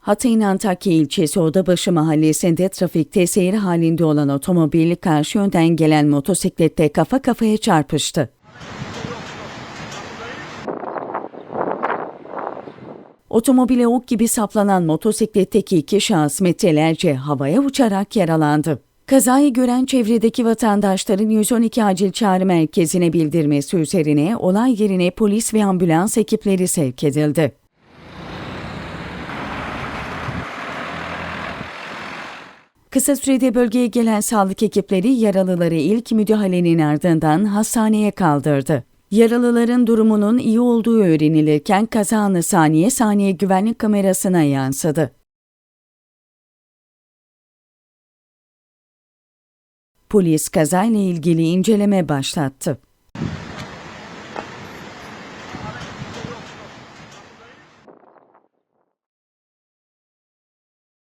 Hatay'ın Antakya ilçesi Odabaşı mahallesinde trafikte seyir halinde olan otomobil karşı yönden gelen motosiklette kafa kafaya çarpıştı. Otomobile ok gibi saplanan motosikletteki iki şahıs metrelerce havaya uçarak yaralandı. Kazayı gören çevredeki vatandaşların 112 acil çağrı merkezine bildirmesi üzerine olay yerine polis ve ambulans ekipleri sevk edildi. Kısa sürede bölgeye gelen sağlık ekipleri yaralıları ilk müdahalenin ardından hastaneye kaldırdı. Yaralıların durumunun iyi olduğu öğrenilirken kaza anı saniye saniye güvenlik kamerasına yansıdı. Polis kazayla ilgili inceleme başlattı.